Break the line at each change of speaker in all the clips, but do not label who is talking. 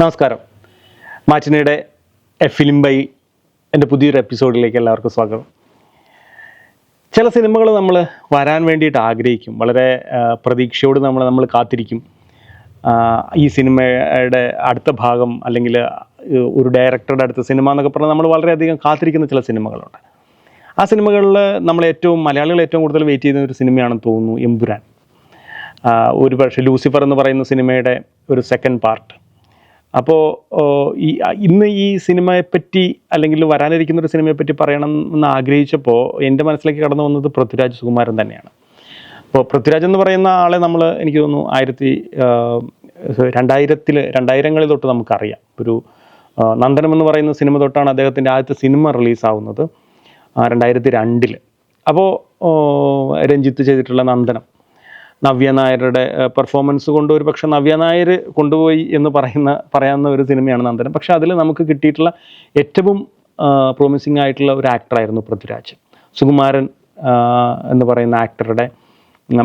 നമസ്കാരം. മാറ്റിനയുടെ A film by എന്റെ പുതിയൊരു എപ്പിസോഡിലേക്ക് എല്ലാവർക്കും സ്വാഗതം. ചില സിനിമകൾ നമ്മൾ വരാൻ വേണ്ടിയിട്ട് ആഗ്രഹിക്കും. വളരെ പ്രതീക്ഷയോട് നമ്മൾ നമ്മൾ കാത്തിരിക്കും. ഈ സിനിമയുടെ അടുത്ത ഭാഗം അല്ലെങ്കിൽ ഒരു ഡയറക്ടറുടെ അടുത്ത സിനിമ എന്നൊക്കെ പറഞ്ഞാൽ നമ്മൾ വളരെയധികം കാത്തിരിക്കുന്ന ചില സിനിമകളുണ്ട്. ആ സിനിമകളിൽ നമ്മൾ ഏറ്റവും മലയാളികൾ ഏറ്റവും കൂടുതൽ വെയിറ്റ് ചെയ്യുന്ന ഒരു സിനിമയാണെന്ന് തോന്നുന്നു എമ്പുരാൻ. ഒരു പക്ഷേ ലൂസിഫർ എന്ന് പറയുന്ന സിനിമയുടെ ഒരു സെക്കൻഡ് പാർട്ട് അപ്പോൾ ഈ ഇന്ന് ഈ സിനിമയെപ്പറ്റി അല്ലെങ്കിൽ വരാനിരിക്കുന്ന ഒരു സിനിമയെപ്പറ്റി പറയണം എന്ന് ആഗ്രഹിച്ചപ്പോൾ എന്റെ മനസ്സിലേക്ക് കടന്നു വന്നത് പൃഥ്വിരാജ് സുകുമാരൻ തന്നെയാണ്. അപ്പോൾ പൃഥ്വിരാജ് എന്ന് പറയുന്ന ആളെ നമ്മൾ എനിക്ക് തോന്നുന്നു ആയിരത്തി രണ്ടായിരത്തിൽ രണ്ടായിരങ്ങളിൽ തൊട്ട് നമുക്കറിയാം. ഒരു നന്ദനം എന്ന് പറയുന്ന സിനിമ തൊട്ടാണ് അദ്ദേഹത്തിന്റെ ആദ്യത്തെ സിനിമ റിലീസാവുന്നത് രണ്ടായിരത്തി രണ്ടിൽ അപ്പോൾ രഞ്ജിത്ത് ചെയ്തിട്ടുള്ള നന്ദനം. നവ്യ നായരുടെ പെർഫോമൻസ് കൊണ്ട് ഒരു പക്ഷെ നവ്യ നായർ കൊണ്ടുപോയി എന്ന് പറയുന്ന പറയാവുന്ന ഒരു സിനിമയാണ് നന്ദനം. പക്ഷെ അതിൽ നമുക്ക് കിട്ടിയിട്ടുള്ള ഏറ്റവും പ്രോമിസിംഗ് ആയിട്ടുള്ള ഒരു ആക്ടറായിരുന്നു പൃഥ്വിരാജ്. സുകുമാരൻ എന്ന് പറയുന്ന ആക്ടറുടെ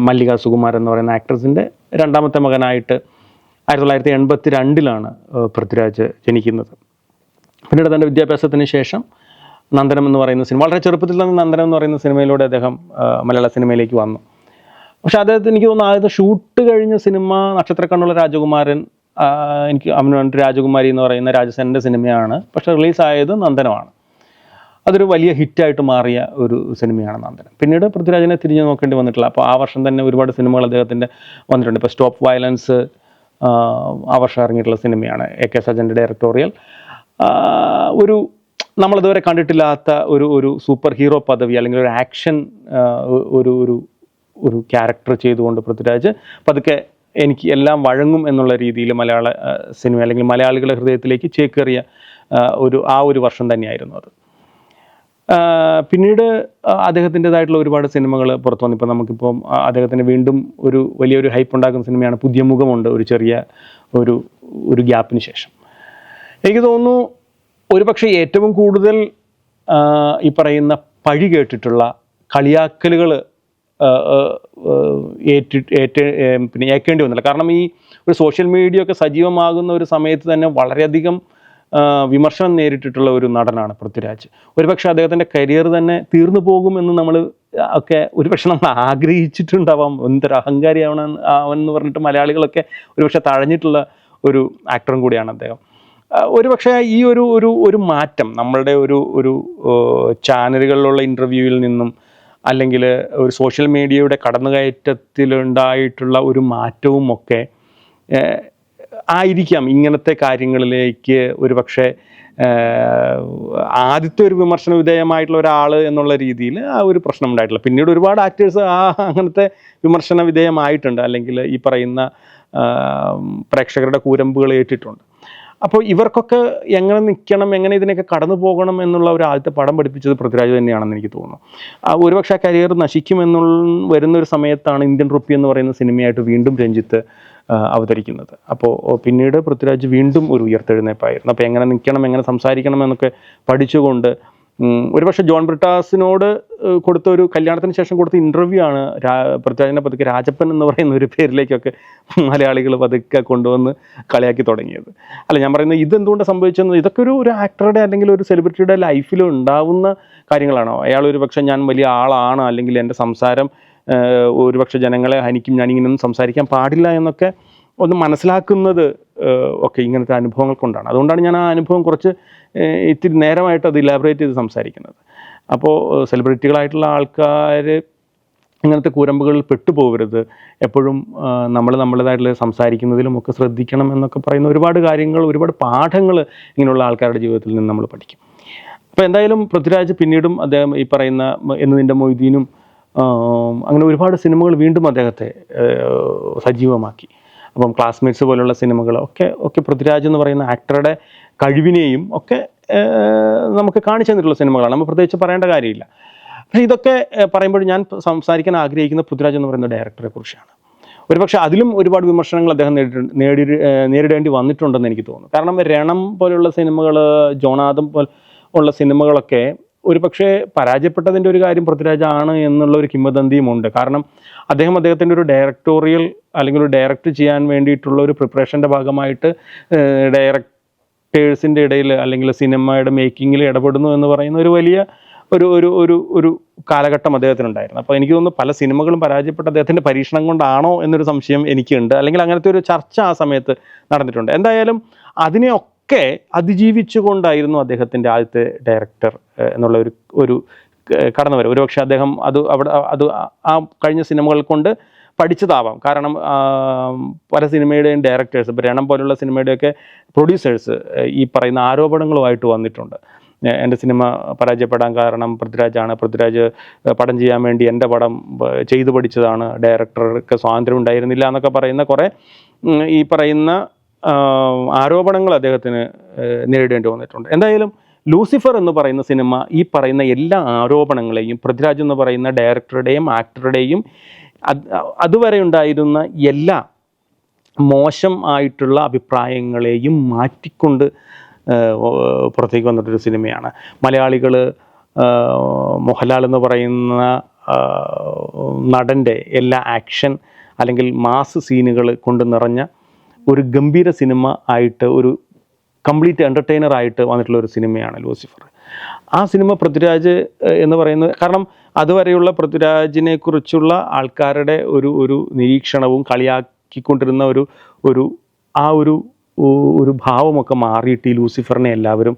മല്ലിക സുകുമാരൻ എന്ന് പറയുന്ന ആക്ട്രസിന്റെ രണ്ടാമത്തെ മകനായിട്ട് ആയിരത്തി തൊള്ളായിരത്തി എൺപത്തി രണ്ടിലാണ് പൃഥ്വിരാജ് ജനിക്കുന്നത്. പിന്നീട് തന്റെ വിദ്യാഭ്യാസത്തിന് ശേഷം നന്ദനം എന്ന് പറയുന്ന സിനിമ വളരെ ചെറുപ്പത്തിൽ തന്നെ നന്ദനം എന്ന് പറയുന്ന സിനിമയിലൂടെ അദ്ദേഹം മലയാള സിനിമയിലേക്ക് വന്നു. പക്ഷെ അദ്ദേഹത്തിന് എനിക്ക് തോന്നുന്നു ആദ്യത്തെ ഷൂട്ട് കഴിഞ്ഞ സിനിമ നക്ഷത്രക്കണ്ണുള്ള രാജകുമാരൻ എനിക്ക് അവന് വേണ്ടി രാജകുമാരി എന്ന് പറയുന്ന രാജസേനന്റെ സിനിമയാണ്. പക്ഷെ റിലീസായത് നന്ദനമാണ്. അതൊരു വലിയ ഹിറ്റായിട്ട് മാറിയ ഒരു സിനിമയാണ് നന്ദനം. പിന്നീട് പൃഥ്വിരാജിനെ തിരിഞ്ഞു നോക്കേണ്ടി വന്നിട്ടില്ല. അപ്പോൾ ആ വർഷം തന്നെ ഒരുപാട് സിനിമകൾ അദ്ദേഹത്തിന്റെ വന്നിട്ടുണ്ട്. ഇപ്പോൾ സ്റ്റോപ്പ് വയലൻസ് ആ വർഷം ഇറങ്ങിയിട്ടുള്ള സിനിമയാണ് എ കെ സജന്റെ ഡയറക്ടോറിയൽ ഒരു നമ്മളിതുവരെ കണ്ടിട്ടില്ലാത്ത ഒരു ഒരു സൂപ്പർ ഹീറോ പദവി അല്ലെങ്കിൽ ഒരു ആക്ഷൻ ഒരു ഒരു ഒരു ക്യാരക്ടർ ചെയ്തുകൊണ്ട് പൃഥ്വിരാജ് പതുക്കെ എനിക്ക് എല്ലാം വഴങ്ങും എന്നുള്ള രീതിയിൽ മലയാള സിനിമ അല്ലെങ്കിൽ മലയാളികളുടെ ഹൃദയത്തിലേക്ക് ചേക്കേറിയ ഒരു ആ ഒരു വർഷം തന്നെയായിരുന്നു അത്. പിന്നീട് അദ്ദേഹത്തിന്റെതായിട്ടുള്ള ഒരുപാട് സിനിമകൾ പുറത്തു വന്നു. ഇപ്പോൾ നമുക്കിപ്പം അദ്ദേഹത്തിന് വീണ്ടും ഒരു വലിയൊരു ഹൈപ്പ് ഉണ്ടാക്കുന്ന സിനിമയാണ് പുതിയ മുഖമുണ്ട് ഒരു ചെറിയ ഒരു ഒരു ഗ്യാപ്പിന് ശേഷം. എനിക്ക് തോന്നുന്നു ഒരുപക്ഷെ ഏറ്റവും കൂടുതൽ ഈ പറയുന്ന പഴി കേട്ടിട്ടുള്ള കളിയാക്കലുകൾ ഏറ്റ് ഏറ്റ് പിന്നെ ഏൽക്കേണ്ടി വന്നില്ല. കാരണം ഈ ഒരു സോഷ്യൽ മീഡിയ ഒക്കെ സജീവമാകുന്ന ഒരു സമയത്ത് തന്നെ വളരെയധികം വിമർശനം നേരിട്ടിട്ടുള്ള ഒരു നടനാണ് പൃഥ്വിരാജ്. ഒരുപക്ഷെ അദ്ദേഹത്തിന്റെ കരിയർ തന്നെ തീർന്നു പോകുമെന്ന് നമ്മൾ ഒക്കെ ഒരുപക്ഷെ നമ്മൾ ആഗ്രഹിച്ചിട്ടുണ്ടാവാം. എന്തൊരു അഹങ്കാരിയാവണം അവൻ എന്ന് പറഞ്ഞിട്ട് മലയാളികളൊക്കെ ഒരുപക്ഷെ തഴഞ്ഞിട്ടുള്ള ഒരു ആക്ടറും കൂടിയാണ് അദ്ദേഹം. ഒരുപക്ഷെ ഈ ഒരു ഒരു ഒരു മാറ്റം നമ്മളുടെ ഒരു ഒരു ചാനലുകളിലുള്ള ഇന്റർവ്യൂവിൽ നിന്നും അല്ലെങ്കിൽ ഒരു സോഷ്യൽ മീഡിയയുടെ കടന്നുകയറ്റത്തിലുണ്ടായിട്ടുള്ള ഒരു മാറ്റവും ഒക്കെ ആയിരിക്കാം ഇങ്ങനത്തെ കാര്യങ്ങളിലേക്ക് ഒരു പക്ഷേ ആദ്യത്തെ ഒരു വിമർശന വിധേയമായിട്ടുള്ള ഒരാൾ എന്നുള്ള രീതിയിൽ ആ ഒരു പ്രശ്നം ഉണ്ടായിട്ടില്ല. പിന്നീട് ഒരുപാട് ആക്ടേഴ്സ് ആ അങ്ങനത്തെ വിമർശന വിധേയമായിട്ടുണ്ട് അല്ലെങ്കിൽ ഈ പറയുന്ന പ്രേക്ഷകരുടെ കൂരമ്പുകൾ ഏറ്റിട്ടുണ്ട്. അപ്പോൾ ഇവർക്കൊക്കെ എങ്ങനെ നിൽക്കണം എങ്ങനെ ഇതിനൊക്കെ കടന്നു പോകണം എന്നുള്ള ഒരു ആദ്യത്തെ പടം പഠിപ്പിച്ചത് പൃഥ്വിരാജ് തന്നെയാണെന്ന് എനിക്ക് തോന്നുന്നു. ഒരുപക്ഷെ ആ കരിയർ നശിക്കുമെന്നുള്ള വരുന്ന ഒരു സമയത്താണ് ഇന്ത്യൻ റുപ്പി എന്ന് പറയുന്ന സിനിമയായിട്ട് വീണ്ടും രഞ്ജിത്ത് അവതരിക്കുന്നത്. അപ്പോൾ പിന്നീട് പൃഥ്വിരാജ് വീണ്ടും ഒരു ഉയർത്തെഴുന്നേപ്പായിരുന്നു. അപ്പോൾ എങ്ങനെ നിൽക്കണം എങ്ങനെ സംസാരിക്കണം എന്നൊക്കെ പഠിച്ചുകൊണ്ട് ഒരുപക്ഷെ ജോൺ ബ്രിട്ടാസിനോട് കൊടുത്ത ഒരു കല്യാണത്തിന് ശേഷം കൊടുത്ത ഇന്റർവ്യൂ ആണ് പൃഥ്വിരാജിനെ പതുക്കെ രാജപ്പൻ എന്ന് പറയുന്ന ഒരു പേരിലേക്കൊക്കെ മലയാളികൾ പതുക്കെ കൊണ്ടുവന്ന് കളിയാക്കി തുടങ്ങിയത്. അല്ല ഞാൻ പറയുന്നത് ഇതെന്തുകൊണ്ട് സംഭവിച്ചെന്ന് ഇതൊക്കെ ഒരു ഒരു ആക്ടറുടെ അല്ലെങ്കിൽ ഒരു സെലിബ്രിറ്റിയുടെ ലൈഫിൽ ഉണ്ടാവുന്ന കാര്യങ്ങളാണോ? അയാൾ ഒരു പക്ഷേ ഞാൻ വലിയ ആളാണ് അല്ലെങ്കിൽ എന്റെ സംസാരം ഒരുപക്ഷെ ജനങ്ങളെ ഹനിക്കും ഞാൻ ഇങ്ങനെയൊന്നും സംസാരിക്കാൻ പാടില്ല എന്നൊക്കെ ഒന്ന് മനസ്സിലാക്കുന്നത് ഒക്കെ ഇങ്ങനത്തെ അനുഭവങ്ങൾ കൊണ്ടാണ്. അതുകൊണ്ടാണ് ഞാൻ ആ അനുഭവം കുറച്ച് ഇത്തിരി നേരമായിട്ട് അത് ഇലാബറേറ്റ് ചെയ്ത് സംസാരിക്കുന്നത്. അപ്പോൾ സെലിബ്രിറ്റികളായിട്ടുള്ള ആൾക്കാർ ഇങ്ങനത്തെ കൂരമ്പുകളിൽ പെട്ടുപോകരുത്. എപ്പോഴും നമ്മൾ നമ്മളുടേതായിട്ടുള്ള സംസാരിക്കുന്നതിലും ഒക്കെ ശ്രദ്ധിക്കണം എന്നൊക്കെ പറയുന്ന ഒരുപാട് കാര്യങ്ങൾ ഒരുപാട് പാഠങ്ങൾ ഇങ്ങനെയുള്ള ആൾക്കാരുടെ ജീവിതത്തിൽ നിന്ന് നമ്മൾ പഠിക്കും. അപ്പോൾ എന്തായാലും പൃഥ്വിരാജ് പിന്നീടും അദ്ദേഹം ഈ പറയുന്ന എന്ന് നിന്റെ മൊയ്തീനും അങ്ങനെ ഒരുപാട് സിനിമകൾ വീണ്ടും അദ്ദേഹത്തെ സജീവമാക്കി. അപ്പം ക്ലാസ്മേറ്റ്സ് പോലുള്ള സിനിമകൾ ഒക്കെ ഒക്കെ പൃഥ്വിരാജ് എന്ന് പറയുന്ന ആക്ടറുടെ കഴിവിനെയും ഒക്കെ നമുക്ക് കാണിച്ചു തന്നിട്ടുള്ള സിനിമകളാണ്. നമ്മൾ പ്രത്യേകിച്ച് പറയേണ്ട കാര്യമില്ല. പക്ഷേ ഇതൊക്കെ പറയുമ്പോൾ ഞാൻ സംസാരിക്കാൻ ആഗ്രഹിക്കുന്ന പൃഥ്വിരാജ് എന്ന് പറയുന്ന ഡയറക്ടറെ കുറിച്ചാണ്. ഒരുപക്ഷെ അതിലും ഒരുപാട് വിമർശനങ്ങൾ അദ്ദേഹം നേടി നേരിടേണ്ടി വന്നിട്ടുണ്ടെന്ന് എനിക്ക് തോന്നുന്നു. കാരണം രണം പോലുള്ള സിനിമകൾ ജോണാദം പോലുള്ള സിനിമകളൊക്കെ ഒരു പക്ഷേ പരാജയപ്പെട്ടതിന്റെ ഒരു കാര്യം പൃഥ്വിരാജ് ആണ് എന്നുള്ള ഒരു കിംവദന്തിയും ഉണ്ട് കാരണം അദ്ദേഹം അദ്ദേഹത്തിന്റെ ഒരു ഡയറക്ടോറിയൽ അല്ലെങ്കിൽ ഒരു ഡയറക്റ്റ് ചെയ്യാൻ വേണ്ടിയിട്ടുള്ള ഒരു പ്രിപ്പറേഷന്റെ ഭാഗമായിട്ട് ഡയറക്ടേഴ്സിന്റെ ഇടയിൽ അല്ലെങ്കിൽ സിനിമയുടെ മേക്കിങ്ങിൽ ഇടപെടുന്നു എന്ന് പറയുന്ന ഒരു വലിയ ഒരു ഒരു ഒരു ഒരു കാലഘട്ടം അദ്ദേഹത്തിനുണ്ടായിരുന്നു. അപ്പോൾ എനിക്ക് തോന്നുന്നു പല സിനിമകളും പരാജയപ്പെട്ട അദ്ദേഹത്തിന്റെ പരീക്ഷണം കൊണ്ടാണോ എന്നൊരു സംശയം എനിക്കുണ്ട്. അല്ലെങ്കിൽ അങ്ങനത്തെ ഒരു ചർച്ച ആ സമയത്ത് നടന്നിട്ടുണ്ട്. എന്തായാലും അതിനെയൊക്കെ അതിജീവിച്ചുകൊണ്ടായിരുന്നു അദ്ദേഹത്തിന്റെ ആദ്യത്തെ ഡയറക്ടർ എന്നുള്ള ഒരു ഒരു കടന്നു വരും ഒരുപക്ഷെ അദ്ദേഹം അത് അവിടെ അത് ആ കഴിഞ്ഞ സിനിമകൾ കൊണ്ട് പഠിച്ചതാവാം. കാരണം പല സിനിമയുടെയും ഡയറക്ടേഴ്സ് ഇപ്പോൾ രണം പോലുള്ള സിനിമയുടെയൊക്കെ പ്രൊഡ്യൂസേഴ്സ് ഈ പറയുന്ന ആരോപണങ്ങളുമായിട്ട് വന്നിട്ടുണ്ട്. എന്റെ സിനിമ പരാജയപ്പെടാൻ കാരണം പൃഥ്വിരാജാണ് പൃഥ്വിരാജ് പടം ചെയ്യാൻ വേണ്ടി എന്റെ പടം ചെയ്തു പഠിച്ചതാണ്. ഡയറക്ടർക്ക് സ്വാതന്ത്ര്യം ഉണ്ടായിരുന്നില്ല എന്നൊക്കെ പറയുന്ന കുറേ ഈ പറയുന്ന ആരോപണങ്ങൾ അദ്ദേഹത്തിന് നേരിടേണ്ടി വന്നിട്ടുണ്ട്. എന്തായാലും ലൂസിഫർ എന്ന് പറയുന്ന സിനിമ ഈ പറയുന്ന എല്ലാ ആരോപണങ്ങളെയും പൃഥ്വിരാജ് എന്ന് പറയുന്ന ഡയറക്ടറുടെയും ആക്ടറുടെയും അതുവരെ ഉണ്ടായിരുന്ന എല്ലാ മോശം ആയിട്ടുള്ള അഭിപ്രായങ്ങളെയും മാറ്റിക്കൊണ്ട് പുറത്തേക്ക് വന്നിട്ടൊരു സിനിമയാണ്. മലയാളികൾ മോഹൻലാൽ എന്ന് പറയുന്ന നടന്റെ എല്ലാ ആക്ഷൻ അല്ലെങ്കിൽ മാസ് സീനുകൾ കൊണ്ട് നിറഞ്ഞ ഒരു ഗംഭീര സിനിമ ആയിട്ട് ഒരു കംപ്ലീറ്റ് എന്റർടൈനർ ആയിട്ട് വന്നിട്ടുള്ള ഒരു സിനിമയാണ് ലൂസിഫർ ആ സിനിമ പൃഥ്വിരാജ് എന്ന് പറയുന്നത് കാരണം അതുവരെയുള്ള പൃഥ്വിരാജിനെ കുറിച്ചുള്ള ആൾക്കാരുടെ ഒരു ഒരു നിരീക്ഷണവും കളിയാക്കിക്കൊണ്ടിരുന്ന ഒരു ഒരു ആ ഒരു ഒരു ഭാവമൊക്കെ മാറിയിട്ട് ഈ ലൂസിഫറിനെ എല്ലാവരും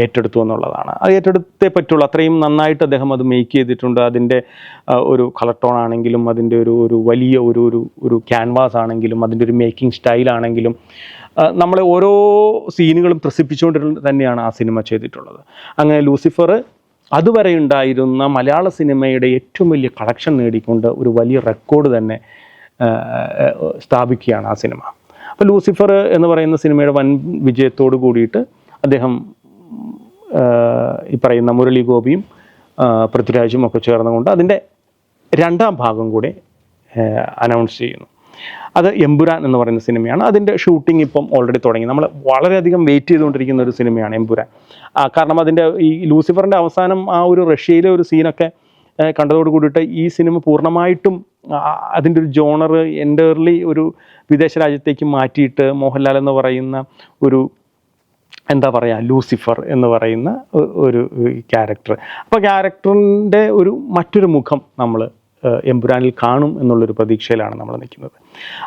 ഏറ്റെടുത്തു എന്നുള്ളതാണ്. അത് ഏറ്റെടുത്തേ പറ്റുള്ളൂ. അത്രയും നന്നായിട്ട് അദ്ദേഹം അത് മേക്ക് ചെയ്തിട്ടുണ്ട്. അതിന്റെ ഒരു കളർ ടോൺ ആണെങ്കിലും അതിന്റെ ഒരു ഒരു വലിയ ഒരു ഒരു ഒരു ക്യാൻവാസ് ആണെങ്കിലും അതിന്റെ ഒരു മേക്കിംഗ് സ്റ്റൈൽ ആണെങ്കിലും നമ്മളെ ഓരോ സീനുകളും ത്രസിപ്പിച്ചുകൊണ്ട് തന്നെയാണ് ആ സിനിമ ചെയ്തിട്ടുള്ളത്. അങ്ങനെ ലൂസിഫർ അതുവരെ ഉണ്ടായിരുന്ന മലയാള സിനിമയുടെ ഏറ്റവും വലിയ കളക്ഷൻ നേടിക്കൊണ്ട് ഒരു വലിയ റെക്കോർഡ് തന്നെ സ്ഥാപിക്കുകയാണ് ആ സിനിമ അപ്പോൾ ലൂസിഫർ എന്ന് പറയുന്ന സിനിമയുടെ വൻ വിജയത്തോട് കൂടിയിട്ട് അദ്ദേഹം ഈ പറയുന്ന മുരളി ഗോപിയും പൃഥ്വിരാജും ഒക്കെ ചേർന്നുകൊണ്ട് അതിന്റെ രണ്ടാം ഭാഗം കൂടി അനൗൺസ് ചെയ്യുന്നു. അത് എമ്പുരാൻ എന്ന് പറയുന്ന സിനിമയാണ്. അതിന്റെ ഷൂട്ടിംഗ് ഇപ്പം ഓൾറെഡി തുടങ്ങി. നമ്മൾ വളരെയധികം വെയിറ്റ് ചെയ്തുകൊണ്ടിരിക്കുന്ന ഒരു സിനിമയാണ് എമ്പുരാൻ. കാരണം അതിന്റെ ഈ ലൂസിഫറിന്റെ അവസാനം ആ ഒരു റഷ്യയിലെ ഒരു സീനൊക്കെ കണ്ടതോട് കൂടിയിട്ട് ഈ സിനിമ പൂർണമായിട്ടും അതിന്റെ ഒരു ജോണർ എന്റർലി ഒരു വിദേശ രാജ്യത്തേക്ക് മാറ്റിയിട്ട് മോഹൻലാൽ എന്ന് പറയുന്ന ഒരു എന്താ പറയുക ലൂസിഫർ എന്ന് പറയുന്ന ഒരു ക്യാരക്ടർ അപ്പോൾ ക്യാരക്ടറിന്റെ ഒരു മറ്റൊരു മുഖം നമ്മൾ എംപുരാനിൽ കാണും എന്നുള്ളൊരു പ്രതീക്ഷയിലാണ് നമ്മൾ നിൽക്കുന്നത്.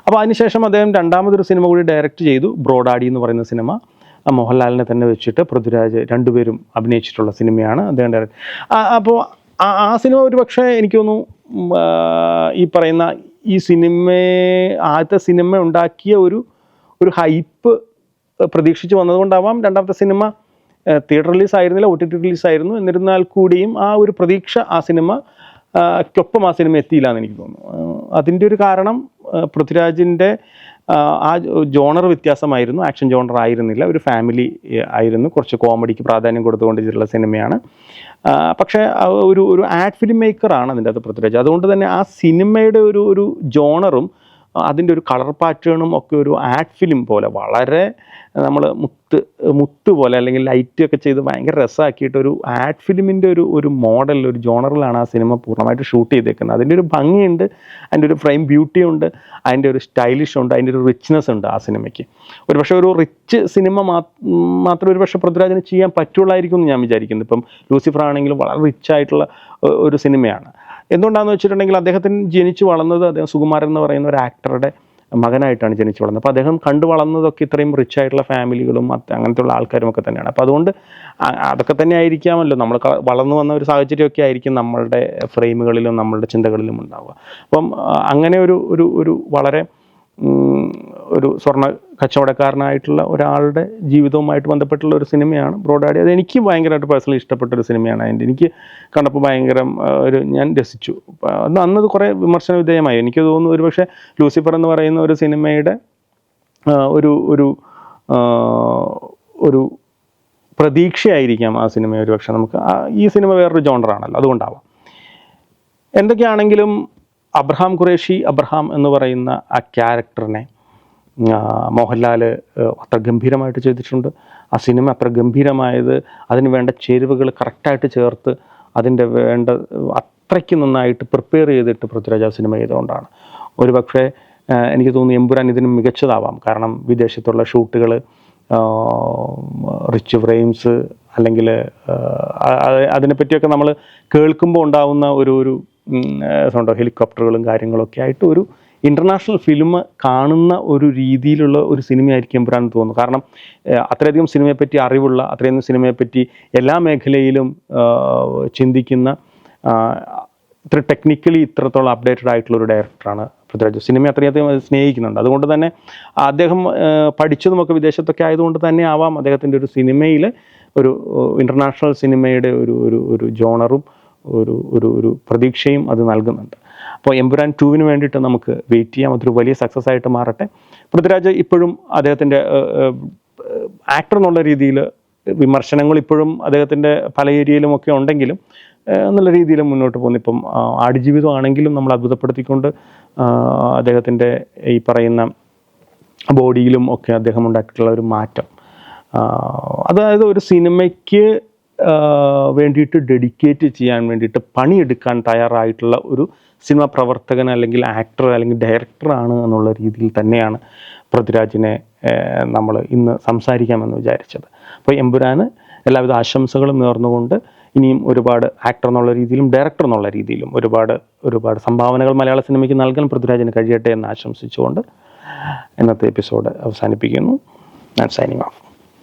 അപ്പോൾ അതിനുശേഷം അദ്ദേഹം രണ്ടാമതൊരു സിനിമ കൂടി ഡയറക്റ്റ് ചെയ്തു ബ്രോഡാഡി എന്ന് പറയുന്ന സിനിമ. മോഹൻലാലിനെ തന്നെ വെച്ചിട്ട് പൃഥ്വിരാജ് രണ്ടുപേരും അഭിനയിച്ചിട്ടുള്ള സിനിമയാണ് അദ്ദേഹം ഡയറക്റ്റ് അപ്പോൾ ആ സിനിമ ഒരു പക്ഷേ എനിക്ക് തോന്നുന്നു ഈ പറയുന്ന ഈ സിനിമ ആദ്യത്തെ സിനിമ ഉണ്ടാക്കിയ ഒരു ഒരു ഹൈപ്പ് പ്രതീക്ഷിച്ച് വന്നതുകൊണ്ടാവാം. രണ്ടാമത്തെ സിനിമ തിയേറ്റർ റിലീസ് ആയിരുന്നില്ല ഒ ടി ടി റിലീസ് ആയിരുന്നു എന്നിരുന്നാൽ കൂടിയും ആ ഒരു പ്രതീക്ഷ ആ സിനിമ ക്കൊപ്പം ആ സിനിമ എത്തിയില്ല എന്ന് എനിക്ക് തോന്നുന്നു. അതിന്റെ ഒരു കാരണം പൃഥ്വിരാജിന്റെ ആ, ജോണർ വ്യത്യാസമായിരുന്നു. ആക്ഷൻ ജോണർ ആയിരുന്നില്ല. ഒരു ഫാമിലി ആയിരുന്നു. കുറച്ച് കോമഡിക്ക് പ്രാധാന്യം കൊടുത്തുകൊണ്ട് ചെയ്തിട്ടുള്ള സിനിമയാണ് പക്ഷേ ഒരു ഒരു ആഡ് ഫിലിം മേക്കറാണ് അതിന്റെ അകത്ത് പൃഥ്വിരാജ്. അതുകൊണ്ട് തന്നെ ആ സിനിമയുടെ ഒരു ഒരു ജോണറും അതിന്റെ ഒരു കളർ പാറ്റേണും ഒക്കെ ഒരു ആഡ് ഫിലിം പോലെ വളരെ നമ്മൾ മുത്ത് മുത്ത് പോലെ അല്ലെങ്കിൽ ലൈറ്റ് ഒക്കെ ചെയ്ത് ഭയങ്കര രസമാക്കിയിട്ട് ഒരു ആഡ് ഫിലിമിന്റെ ഒരു ഒരു മോഡൽ ഒരു ജോണറിലാണ് ആ സിനിമ പൂർണമായിട്ട് ഷൂട്ട് ചെയ്തേക്കുന്നത്. അതിന്റെ ഒരു ഭംഗിയുണ്ട് അതിന്റെ ഒരു ഫ്രെയിം ബ്യൂട്ടി ഉണ്ട് അതിന്റെ ഒരു സ്റ്റൈലിഷ് ഉണ്ട് അതിന്റെ ഒരു റിച്ച്നെസ് ഉണ്ട് ആ സിനിമയ്ക്ക്. ഒരു പക്ഷേ ഒരു റിച്ച് സിനിമ മാത്രം ഒരു പക്ഷേ പൃഥ്വിരാജിന് ചെയ്യാൻ പറ്റുള്ളായിരിക്കും എന്ന് ഞാൻ വിചാരിക്കുന്നു. ഇപ്പം ലൂസിഫർ ആണെങ്കിലും വളരെ റിച്ച് ആയിട്ടുള്ള ഒരു സിനിമയാണ്. എന്തുകൊണ്ടാണെന്ന് വെച്ചിട്ടുണ്ടെങ്കിൽ അദ്ദേഹത്തിന് ജനിച്ചു വളർന്നത് അദ്ദേഹം സുകുമാരൻ എന്ന് പറയുന്ന ഒരു ആക്ടറുടെ മകനായിട്ടാണ് ജനിച്ചു വളർന്നത്. അപ്പോൾ അദ്ദേഹം കണ്ടു വളർന്നതൊക്കെ ഇത്രയും റിച്ച് ആയിട്ടുള്ള ഫാമിലികളും അങ്ങനത്തെ ഉള്ള ആൾക്കാരും ഒക്കെ തന്നെയാണ്. അപ്പോൾ അതുകൊണ്ട് അതൊക്കെ തന്നെ ആയിരിക്കാമല്ലോ. നമ്മൾ വളർന്നു വന്ന ഒരു സാഹചര്യമൊക്കെ ആയിരിക്കും നമ്മളുടെ ഫ്രെയിമുകളിലും നമ്മളുടെ ചിന്തകളിലും ഉണ്ടാവുക. അപ്പം അങ്ങനെ ഒരു ഒരു ഒരു വളരെ ഒരു സ്വർണ കച്ചവടക്കാരനായിട്ടുള്ള ഒരാളുടെ ജീവിതവുമായിട്ട് ബന്ധപ്പെട്ടുള്ള ഒരു സിനിമയാണ് ബ്രോഡാഡി അത് എനിക്ക് ഭയങ്കരമായിട്ട് പേഴ്സണലി ഇഷ്ടപ്പെട്ട ഒരു സിനിമയാണ്. അതിന്റെ എനിക്ക് കണ്ടപ്പോൾ ഭയങ്കര ഒരു ഞാൻ രസിച്ചു. അന്ന് അന്നത് കുറേ വിമർശന വിധേയമായി. എനിക്ക് തോന്നുന്നു ഒരു പക്ഷേ ലൂസിഫർ എന്ന് പറയുന്ന ഒരു സിനിമയുടെ ഒരു ഒരു ഒരു പ്രതീക്ഷയായിരിക്കാം ആ സിനിമ ഒരു പക്ഷേ നമുക്ക്. ഈ സിനിമ വേറൊരു ജോണറാണല്ലോ അതുകൊണ്ടാവാം. എന്തൊക്കെയാണെങ്കിലും അബ്രഹാം ഖുറേഷി അബ്രഹാം എന്ന് പറയുന്ന ആ ക്യാരക്ടറിനെ മോഹൻലാൽ അത്ര ഗംഭീരമായിട്ട് ചെയ്തിട്ടുണ്ട്. ആ സിനിമ അത്ര ഗംഭീരമായത് അതിന് വേണ്ട ചേരുവകൾ കറക്റ്റായിട്ട് ചേർത്ത് അതിന്റെ വേണ്ട അത്രയ്ക്ക് നന്നായിട്ട് പ്രിപ്പയർ ചെയ്തിട്ട് പൃഥ്വിരാജ് സിനിമ ചെയ്തുകൊണ്ടാണ്. ഒരു പക്ഷേ എനിക്ക് തോന്നുന്നു എമ്പുരാൻ ഇതിന് മികച്ചതാവാം. കാരണം വിദേശത്തുള്ള ഷൂട്ടുകൾ റിച്ച് ഫ്രെയിംസ് അല്ലെങ്കിൽ അതിനെപ്പറ്റിയൊക്കെ നമ്മൾ കേൾക്കുമ്പോൾ ഉണ്ടാവുന്ന ഒരു ഒരു ഹെലികോപ്റ്ററുകളും കാര്യങ്ങളൊക്കെ ആയിട്ട് ഒരു ഇന്റർനാഷണൽ ഫിലിം കാണുന്ന ഒരു രീതിയിലുള്ള ഒരു സിനിമയായിരിക്കും എമ്പുരാൻ തോന്നുന്നു. കാരണം അത്രയധികം സിനിമയെപ്പറ്റി അറിവുള്ള അത്രയധികം സിനിമയെപ്പറ്റി എല്ലാ മേഖലയിലും ചിന്തിക്കുന്ന ഇത്ര ടെക്നിക്കലി ഇത്രത്തോളം അപ്ഡേറ്റഡ് ആയിട്ടുള്ള ഒരു ഡയറക്ടറാണ് പൃഥ്വിരാജ്. സിനിമ അത്രയധികം സ്നേഹിക്കുന്നുണ്ട്. അതുകൊണ്ട് തന്നെ അദ്ദേഹം പഠിച്ചതുമൊക്കെ വിദേശത്തൊക്കെ ആയതുകൊണ്ട് തന്നെ ആവാം അദ്ദേഹത്തിന്റെ ഒരു സിനിമയിൽ ഒരു ഇന്റർനാഷണൽ സിനിമയുടെ ഒരു ഒരു ഒരു ജോണറും ഒരു ഒരു ഒരു പ്രതീക്ഷയും അത് നൽകുന്നുണ്ട്. അപ്പോൾ എംപുരാൻ ടൂവിന് വേണ്ടിയിട്ട് നമുക്ക് വെയിറ്റ് ചെയ്യാം. അതൊരു വലിയ സക്സസ് ആയിട്ട് മാറട്ടെ. പൃഥ്വിരാജ് ഇപ്പോഴും അദ്ദേഹത്തിന്റെ ആക്ടർ എന്നുള്ള രീതിയിൽ വിമർശനങ്ങൾ ഇപ്പോഴും അദ്ദേഹത്തിന്റെ പല ഏരിയയിലും ഒക്കെ ഉണ്ടെങ്കിലും എന്നുള്ള രീതിയിൽ മുന്നോട്ട് പോകുന്നു. ഇപ്പം ആടുജീവിതമാണെങ്കിലും നമ്മൾ അത്ഭുതപ്പെടുത്തിക്കൊണ്ട് അദ്ദേഹത്തിന്റെ ഈ പറയുന്ന ബോഡിയിലും ഒക്കെ അദ്ദേഹം ഉണ്ടാക്കിയിട്ടുള്ള ഒരു മാറ്റം. അതായത് ഒരു സിനിമയ്ക്ക് വേണ്ടിയിട്ട് ഡെഡിക്കേറ്റ് ചെയ്യാൻ വേണ്ടിയിട്ട് പണിയെടുക്കാൻ തയ്യാറായിട്ടുള്ള ഒരു സിനിമ പ്രവർത്തകൻ അല്ലെങ്കിൽ ആക്ടർ അല്ലെങ്കിൽ ഡയറക്ടറാണ് എന്നുള്ള രീതിയിൽ തന്നെയാണ് പൃഥ്വിരാജിനെ നമ്മൾ ഇന്ന് സംസാരിക്കാമെന്ന് വിചാരിച്ചത്. അപ്പോൾ എമ്പുരാന് എല്ലാവിധ ആശംസകളും നേർന്നുകൊണ്ട് ഇനിയും ഒരുപാട് ആക്ടർ എന്നുള്ള രീതിയിലും ഡയറക്ടർ എന്നുള്ള രീതിയിലും ഒരുപാട് ഒരുപാട് സംഭാവനകൾ മലയാള സിനിമയ്ക്ക് നൽകാൻ പൃഥ്വിരാജിന് കഴിയട്ടെ എന്ന് ആശംസിച്ചുകൊണ്ട് ഇന്നത്തെ എപ്പിസോഡ് അവസാനിപ്പിക്കുന്നു. ഞാൻ സൈനിങ് ഓഫ്